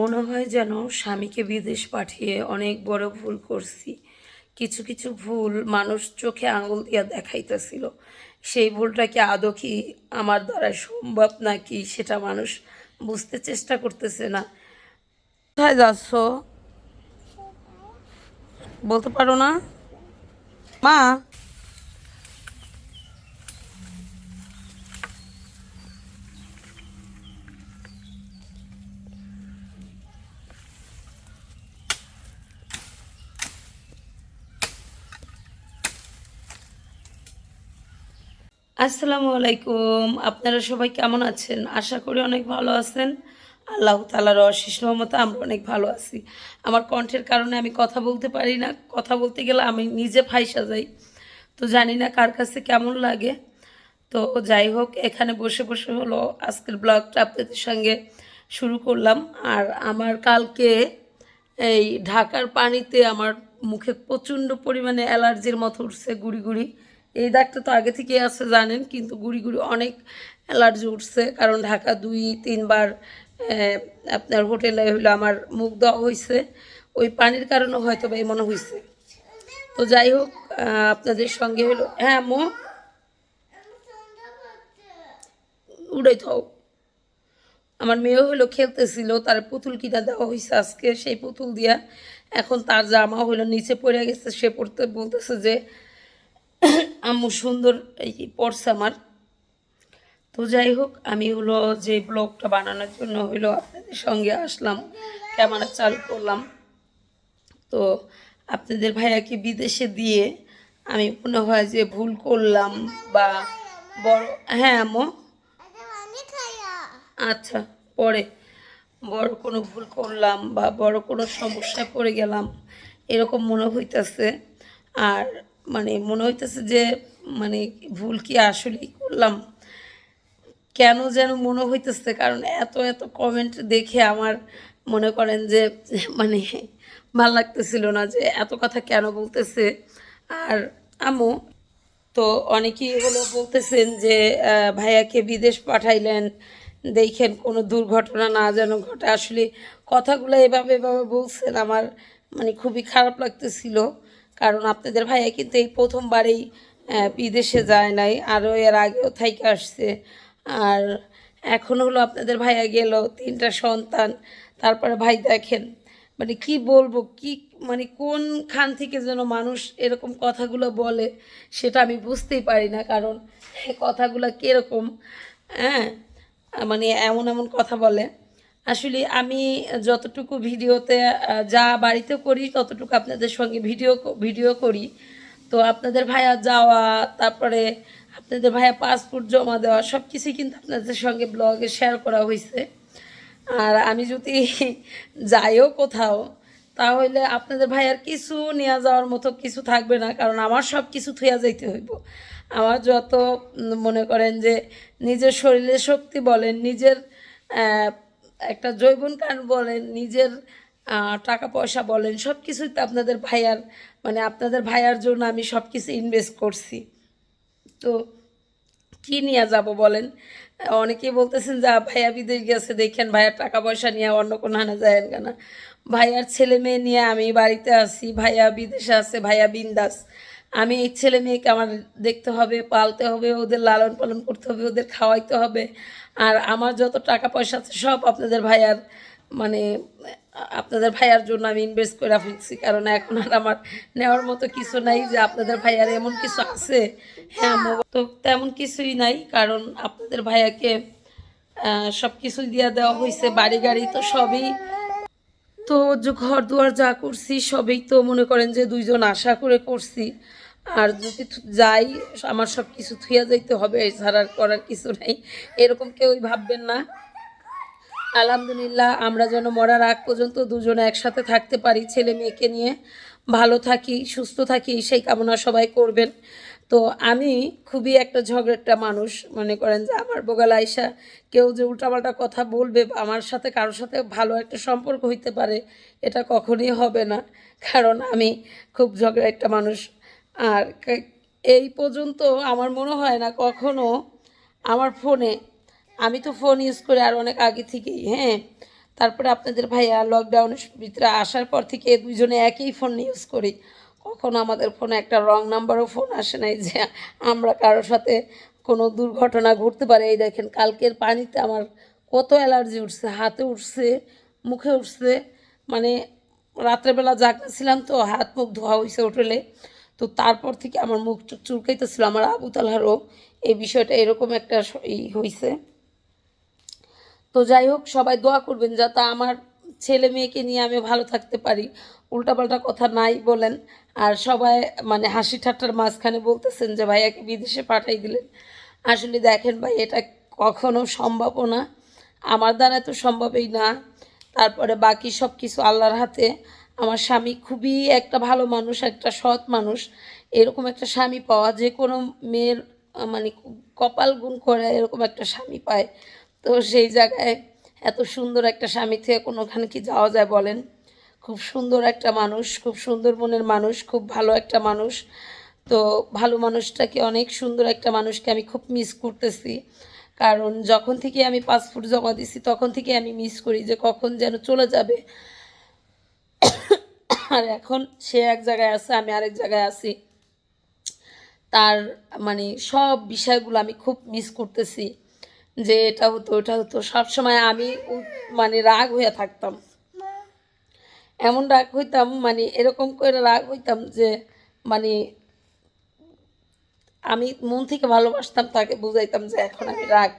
মনে হয় যেন স্বামীকে বিদেশ পাঠিয়ে অনেক বড় ভুল করছি। কিছু কিছু ভুল মানুষ চোখে আঙুল দিয়া দেখাইতেছিল। সেই ভুলটা কি আদৌ কি আমার দ্বারা সম্ভব নাকি সেটা মানুষ বুঝতে চেষ্টা করতেছে না? কোথায় যাচ্ছ? বলতে পারো না? মা? আসসালামু আলাইকুম। আপনারা সবাই কেমন আছেন? আশা করি অনেক ভালো আছেন। আল্লাহ তালার অশেষ রহমতে আমরা অনেক ভালো আছি। আমার কণ্ঠের কারণে আমি কথা বলতে পারি না। কথা বলতে গেলে আমি নিজে ফাইসা যাই। তো জানি না কার কাছে কেমন লাগে। তো যাই হোক, এখানে বসে বসে হলো আজকের ব্লগটা আপনাদের সঙ্গে শুরু করলাম। আর আমার কালকে এই ঢাকার পানিতে আমার মুখে প্রচণ্ড পরিমাণে অ্যালার্জির মতো উঠছে, গুড়ি গুড়ি। এই দাগটা তো আগে থেকে আছে জানেন, কিন্তু গুড়ি গুড়ি অনেক অ্যালার্জি উঠছে। কারণ ঢাকা দুই, তিনবার আপনার হোটেলে হইল আমার মুখ দেওয়া হয়েছে ওই পানির কারণে হয়তো বা মনে হয়েছে তো যাই হোক আপনাদের সঙ্গে হলো হ্যাঁ মো? উড়াই থাও আমার মেয়েও হলো খেলতেছিল, তার পুতুল কিনা দেওয়া হয়েছে আজকে, সেই পুতুল দিয়া। এখন তার জামা হলো নিচে পড়ে গেছে, সে পড়তে বলতেছে যে আম্মু সুন্দর এই পড়ছে আমার। তো যাই হোক, আমি হলো যে ব্লগটা বানানোর জন্য হইল আপনাদের সঙ্গে আসলাম, ক্যামেরা চালু করলাম। তো আপনাদের ভাইয়াকে বিদেশে দিয়ে আমি মনে হয় যে ভুল করলাম বা বড় হ্যাঁ আম্মু? আচ্ছা পরে। বড় কোনো ভুল করলাম বা বড় কোনো সমস্যায় পড়ে গেলাম, এরকম মনে হইতেছে। আর মানে মনে হইতেছে যে মানে ভুল কি আসলেই করলাম? কেন যেন মনে হইতেছে, কারণ এত এত কমেন্ট দেখে আমার মনে করেন যে মানে ভালো লাগতেছিল না যে এত কথা কেন বলতেছে। আর আমু তো অনেকেই হলো বলতেছেন যে ভাইয়াকে বিদেশ পাঠাইলেন, দেখেন কোনো দুর্ঘটনা না যেন ঘটে। আসলে কথাগুলো এভাবে এভাবে বলছেন, আমার মানে খুবই খারাপ লাগতেছিল। কারণ আপনাদের ভাইয়া কিন্তু এই প্রথমবারেই বিদেশে যায় নাই, আরও এর আগেও থাইকে আসছে। আর এখন হলো আপনাদের ভাইয়া গেল, তিনটা সন্তান, তারপরে ভাই দেখেন মানে কি বলব, কি মানে কোন খান থেকে যেন মানুষ এরকম কথাগুলো বলে, সেটা আমি বুঝতেই পারি না, কারণ কথাগুলো কীরকম হ্যাঁ মানে এমন এমন কথা বলে। আসলে আমি যতটুকু ভিডিওতে যা বাড়িতে করি ততটুকু আপনাদের সঙ্গে ভিডিও ভিডিও করি। তো আপনাদের ভাইয়া যাওয়া, তারপরে আপনাদের ভাইয়া পাসপোর্ট জমা দেওয়া সব কিছুই কিন্তু আপনাদের সঙ্গে ব্লগে শেয়ার করা হয়েছে আর আমি যদি যাইও কোথাও, তাহলে আপনাদের ভাইয়ার কিছু নিয়ে যাওয়ার মতো কিছু থাকবে না, কারণ আমার সব কিছু থুয়া যাইতে হইব। আমার যত মনে করেন যে নিজের শরীরের শক্তি বলেন, নিজের একটা জৈবন কান বলেন, নিজের টাকা পয়সা বলেন সব কিছুই তো আপনাদের ভাইয়ার মানে আপনাদের ভাইয়ার জন্য আমি সব কিছু ইনভেস্ট করছি। তো কি নিয়ে যাব বলেন? অনেকেই বলতেছেন যে ভাইয়া বিদেশ গেছে, দেখেন ভাইয়ার টাকা পয়সা নিয়ে অন্য কোনো হানে যায় না ভাইয়ার ছেলে মেয়ে নিয়ে আমি বাড়িতে আছি, ভাইয়া বিদেশে আছে, ভাইয়া বিন্দাস। আমি ছেলে মেয়েকে আমার দেখতে হবে, পালতে হবে, ওদের লালন পালন করতে হবে, ওদের খাওয়াইতে হবে। আর আমার যত টাকা পয়সা আছে সব আপনাদের ভাইয়ার মানে আপনাদের ভাইয়ার জন্য আমি ইনভেস্ট করে ফেলছি। কারণ এখন আর আমার নেওয়ার মতো কিছু নাই যে আপনাদের ভাইয়ার এমন কিছু আছে। হ্যাঁ তো তেমন কিছুই নাই। কারণ আপনাদের ভাইয়াকে সব কিছুই দিয়ে দেওয়া হয়েছে বাড়ি গাড়ি তো সবই। তো ঘর দুয়ার যা করছি সবই তো মনে করেন যে দুইজন আশা করে করছি। আর যদি যাই, আমার সব কিছু থুয়া যাইতে হবে এছাড়া করার কিছু নেই। এরকম কেউই ভাববেন না। আলহামদুলিল্লাহ, আমরা যেন মরার আগ পর্যন্ত দুজনে একসাথে থাকতে পারি, ছেলে মেয়েকে নিয়ে। ভালো থাকি, সুস্থ থাকি, সেই কামনা সবাই করবেন। তো আমি খুবই একটা ঝগড়াটা মানুষ। মনে করেন যে আমার বোগাল আইসা কেউ যে উল্টাপাল্টা কথা বলবে আমার সাথে কারোর সাথে ভালো একটা সম্পর্ক হইতে পারে, এটা কখনই হবে না। কারণ আমি খুব ঝগড়া একটা মানুষ। আর এই পর্যন্ত আমার মনে হয় না কখনো আমার ফোনে, আমি তো ফোন ইউজ করি আর অনেক আগে থেকেই হ্যাঁ? তারপরে আপনাদের ভাইয়া লকডাউনের ভিতরে আসার পর থেকে দুজনে একই ফোন ইউজ করি। কখনো আমাদের ফোনে একটা রং নাম্বারও ফোন আসে নাই যে আমরা কারোর সাথে কোনো দুর্ঘটনা ঘটতে পারে। এই দেখেন, কালকের পানিতে আমার কত অ্যালার্জি উঠছে, হাতে উঠছে, মুখে উঠছে। মানে রাত্রেবেলা জাগতেছিলাম তো হাত মুখ ধোয়া হয়েছে হোটেলে তো তারপর থেকে আমার মুখ টুক চুলকাইতেছিল, আমার আবু তালহারও এই বিষয়টা এরকম একটা ই হয়েছে তো যাই হোক, সবাই দোয়া করবেন যাতে আমার ছেলে মেয়েকে নিয়ে আমি ভালো থাকতে পারি। উল্টাপাল্টা কথা নাই বলেন। আর সবাই মানে হাসি ঠাট্টার মাঝখানে বলতেছেন যে, ভাইয়াকে বিদেশে পাঠাই দিলেন। আসলে দেখেন ভাই, এটা কখনো সম্ভবও না। আমার দ্বারা তো সম্ভবই না। তারপরে বাকি সব কিছু আল্লাহর হাতে। আমার স্বামী খুবই একটা ভালো মানুষ, একটা সৎ মানুষ। এরকম একটা স্বামী পাওয়া, যে কোনো মেয়ের মানে কপাল গুণ করে এরকম একটা স্বামী পায়। তো সেই জায়গায় এত সুন্দর একটা স্বামী থেকে কোনোখানে কি যাওয়া যায় বলেন? খুব সুন্দর একটা মানুষ, খুব সুন্দর মনের মানুষ, খুব ভালো একটা মানুষ। তো ভালো মানুষটাকে, অনেক সুন্দর একটা মানুষকে আমি খুব মিস করতেছি। কারণ যখন থেকে আমি পাসপোর্ট জমা দিছি, তখন থেকে আমি মিস করি যে কখন যেন চলে যাবে। আর এখন সে এক জায়গায় আছে, আমি আরেক জায়গায় আছি। তার মানে সব বিষয়গুলো আমি খুব মিস করতেছি, যে এটা হতো, ওটা হতো। সবসময় আমি মানে রাগ হয়ে থাকতাম। এমন রাগ হইতাম মানে এরকম করে রাগ হইতাম যে মানে আমি মন থেকে ভালোবাসতাম, তাকে বুঝাইতাম যে এখন আমি রাগ।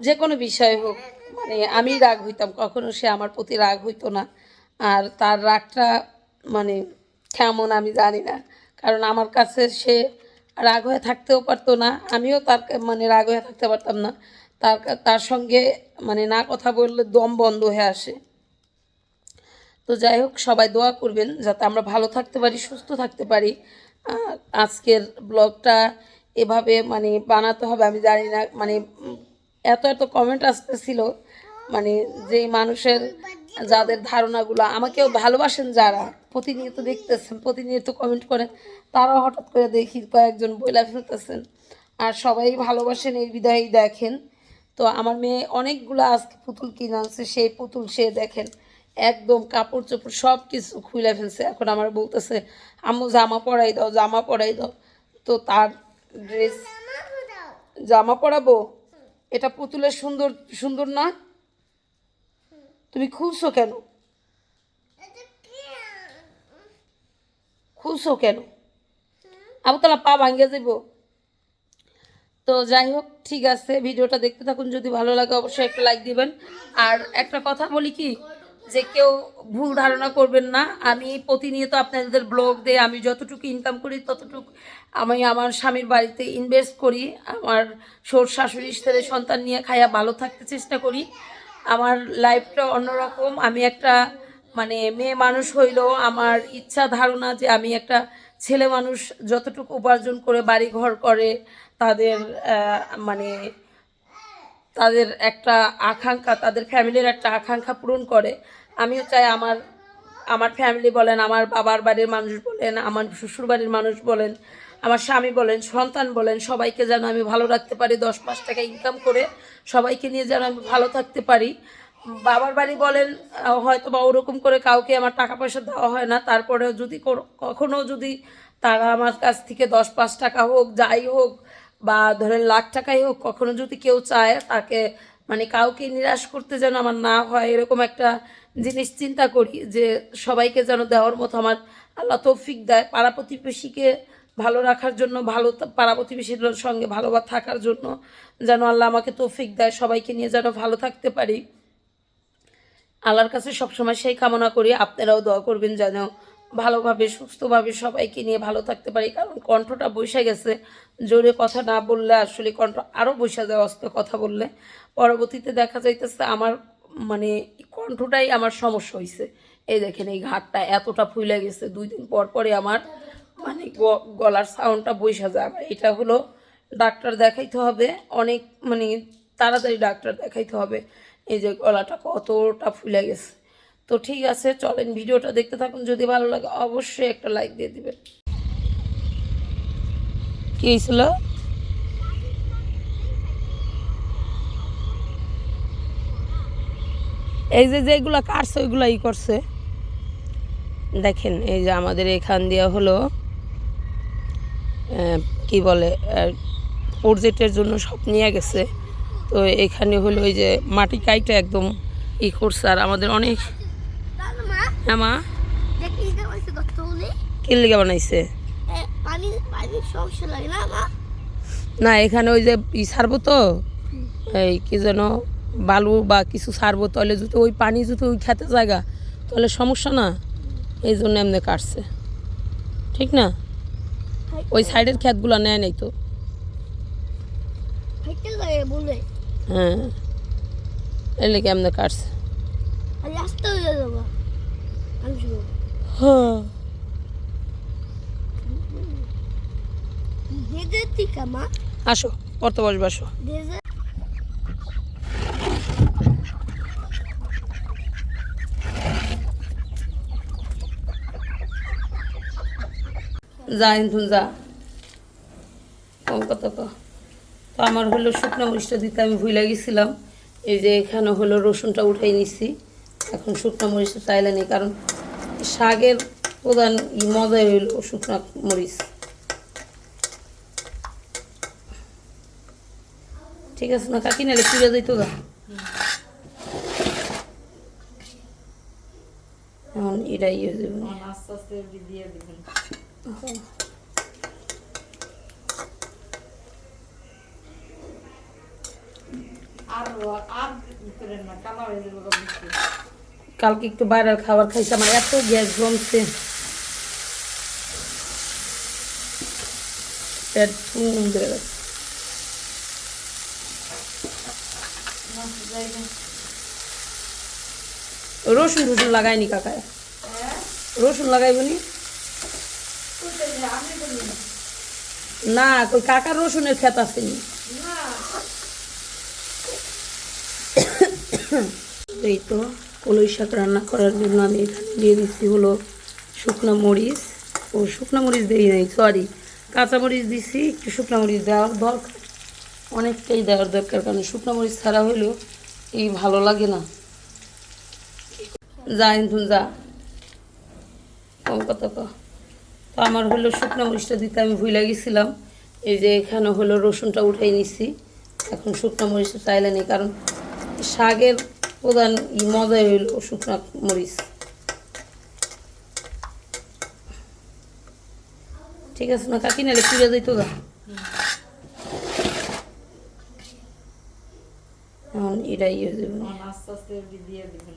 যে কোনো বিষয় হোক মানে আমি রাগ হইতাম, কখনো সে আমার প্রতি রাগ হইতো না। আর তার রাগটা মানে কেমন আমি জানি না। কারণ আমার কাছে সে রাগ হয়ে থাকতেও পারতো না, আমিও তার মানে রাগ হয়ে থাকতে পারতাম না। তার তার সঙ্গে মানে না কথা বললে দম বন্ধ হয়ে আসে। তো যাই হোক, সবাই দোয়া করবেন যাতে আমরা ভালো থাকতে পারি, সুস্থ থাকতে পারি। আজকের ব্লগটা এভাবে মানে বানাতে হবে আমি জানি না। মানে এত এত কমেন্ট আসতেছিল মানে যে মানুষের যাদের ধারণাগুলো আমাকেও ভালোবাসেন যারা প্রতিনিয়ত দেখতেছেন প্রতিনিয়ত কমেন্ট করেন তারাও হঠাৎ করে দেখি কয়েকজন বইলা ফেলতেছেন। আর সবাই ভালোবাসেন এই বিদায়ই দেখেন। তো আমার মেয়ে অনেকগুলো আজকে পুতুল কিনে আনছে সেই পুতুল সে দেখেন একদম কাপড় চোপড় সব কিছু খুলে ফেলছে। এখন আমার বলতেছে আম্মু জামা পরাই দাও জামা পরাই দাও। তো তার ড্রেস জামা পরাবো? এটা পুতুলের সুন্দর সুন্দর না? তুমি খুলছো কেন? খুলছো কেন? আবু তালা পা ভাঙ্গে যাব তো যাই হোক ঠিক আছে ভিডিওটা দেখতে থাকুন যদি ভালো লাগে অবশ্যই একটা লাইক দিবেন। আর একটা কথা বলি কি যে কেউ ভুল ধারণা করবেন না। আমি প্রতিনিয়ত আপনাদের ব্লগ দিয়ে আমি যতটুকু ইনকাম করি ততটুকু আমি আমার স্বামীর বাড়িতে ইনভেস্ট করি। আমার শ্বশুর শাশুড়ি ছেলে সন্তান নিয়ে খাইয়া ভালো থাকতে চেষ্টা করি। আমার লাইফটা অন্যরকম। আমি একটা মানে মেয়ে মানুষ হইলেও আমার ইচ্ছা ধারণা যে আমি একটা ছেলে মানুষ যতটুকু উপার্জন করে বাড়ি ঘর করে, তাদের মানে তাদের একটা আকাঙ্ক্ষা, তাদের ফ্যামিলির একটা আকাঙ্ক্ষা পূরণ করে। আমিও চাই আমার আমার ফ্যামিলি বলেন, আমার বাবার বাড়ির মানুষ বলেন, আমার শ্বশুর বাড়ির মানুষ বলেন আমার স্বামী বলেন, সন্তান বলেন, সবাইকে যেন আমি ভালো রাখতে পারি, দশ পাঁচ টাকা ইনকাম করে সবাইকে নিয়ে যেন আমি ভালো থাকতে পারি। বাবার বাড়ি বলেন হয়তো বা ওরকম করে কাউকে আমার টাকা পয়সা দেওয়া হয় না। তারপরেও যদি কোনো- কখনো যদি তারা আমার কাছ থেকে দশ পাঁচ টাকা হোক, যাই হোক, বা ধরেন লাখ টাকাই হোক, কখনো যদি কেউ চায় তাকে মানে কাউকে নিরাশ করতে যেন আমার না হয়, এরকম একটা জিনিস চিন্তা করি যে সবাইকে যেন দেওয়ার মতো আমার আল্লাহ তৌফিক দেয়। পাড়া প্রতিবেশীকে ভালো রাখার জন্য, ভালো পাড়া প্রতিবেশীর সঙ্গে ভালো থাকার জন্য যেন আল্লাহ আমাকে তৌফিক দেয়, সবাইকে নিয়ে যেন ভালো থাকতে পারি। আল্লাহর কাছে সবসময় সেই কামনা করি, আপনারাও দোয়া করবেন যেন ভালোভাবে, সুস্থভাবে সবাইকে নিয়ে ভালো থাকতে পারি। কারণ কণ্ঠটা বসে গেছে, জোরে কথা না বললে আসলে কণ্ঠ আরও বসে যায় অস্ত কথা বললে। পরবর্তীতে দেখা যাইতেছে আমার মানে কণ্ঠটাই আমার সমস্যা হয়েছে এই দেখেন এই ঘাটটা এতটা ফুলে গেছে, দুই দিন পর পরে আমার মানে গলার সাউন্ডটা যায়। আমার এটা হলো ডাক্তার দেখাইতে হবে। অনেক মানে তাড়াতাড়ি ডাক্তার দেখাইতে হবে। এই যে গলাটা কতটা ফুলে গেছে। তো ঠিক আছে, চলেন ভিডিওটা দেখতে থাকুন। যদি ভালো লাগে অবশ্যই একটা লাইক দিয়ে দিবেন। কি হয়েছিল? এই যে যেগুলো কাটছে ওইগুলো ই করছে। দেখেন, এই যে আমাদের এখান দিয়ে হলো কি বলে প্রজেক্টের জন্য সব নিয়ে গেছে। তো এখানে হলো ওই যে মাটি কাইটা একদম ই করছে, আর আমাদের অনেক হ্যাঁ মা? দেখি এটা হয়েছে কত উনি কি লেগে বানাইছে। না, এখানে ওই যে ই ছাড়বো তো, এই কি যেন বালু বা কিছু ছাড়বো তাহলে যদি ওই পানি যদি ওই খেতে জায়গা তাহলে সমস্যা না। এই জন্য এমনি কাটছে। ঠিক না? ওই সাইডের ক্ষেতগুলো নেয় নাই তো। হ্যাঁ। এলে এমনি কাটছে। হয়ে আসো পড়তে বসবে আসো। যা ইন্ধুন যা। কম কত ক তো আমার হলো শুকনো মরিচটা দিতে আমি ভুলে গেছিলাম। এই যে এখানে হলো রসুনটা উঠাই নিছি। এখন শুকনো মরিচটা চাইলে নেই, কারণ শাকের প্রধান মজাই হইল শুকনো মরিচ। ঠিক আছে না, কাকি, নাহলে পুড়ে যাইতো গা। এখন এটা ইয়ে হয়ে যাবে। আস্তে আস্তে, দিয়ে দিবেন। হয়ে। কালকে একটু বাইরের খাবার খাইছি আমার এত গ্যাস জমছে। পেট ফুম ধরে গেছে। রসুন টসুন লাগাইনি কাকায়? রসুন লাগাইবনি না, কই কাকার রসুনের ক্ষেত আসেনি এই তো, কলই শাক রান্না করার জন্য আমি এখানে দিয়ে দিচ্ছি হলো শুকনো মরিচ। ও, শুকনো মরিচ দিই নাই সরি কাঁচা মরিচ দিচ্ছি একটু শুকনো মরিচ দেওয়ার দরকার। অনেকটাই দেওয়ার দরকার, কারণ শুকনো মরিচ ছাড়া হলেও এই ভালো লাগে না। যা ইন্ধুন যা। কম কথা তো আমার হলো শুকনো মরিচটা দিতে আমি ভুলে গেছিলাম। এই যে এখানে হলো রসুনটা উঠাই নিছি। এখন শুকনো মরিচটা চাইলে নেই কারণ শাকের প্রধান মজাই হইল শুকনো মরিচ। ঠিক আছে না কাকি নাহলে পুড়ে যাইতো গা। এখন এটা হয়ে যাবে। আস্তে আস্তে দিয়ে দিবেন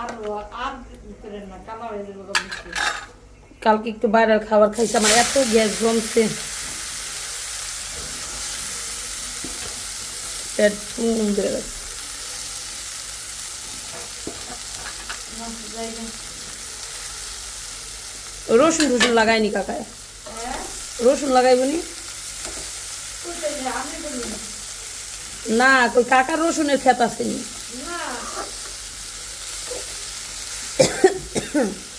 আর আর করেন না কালা হয়ে যাবে গো মিষ্টি। কালকে একটু বাইরের খাবার খাইছে, আমার এত গ্যাস জমছে। রসুন টসুন লাগাইনি কাকায় রসুন লাগাইবনি না? কাকার রসুনের ক্ষেত আসেনি Welcome.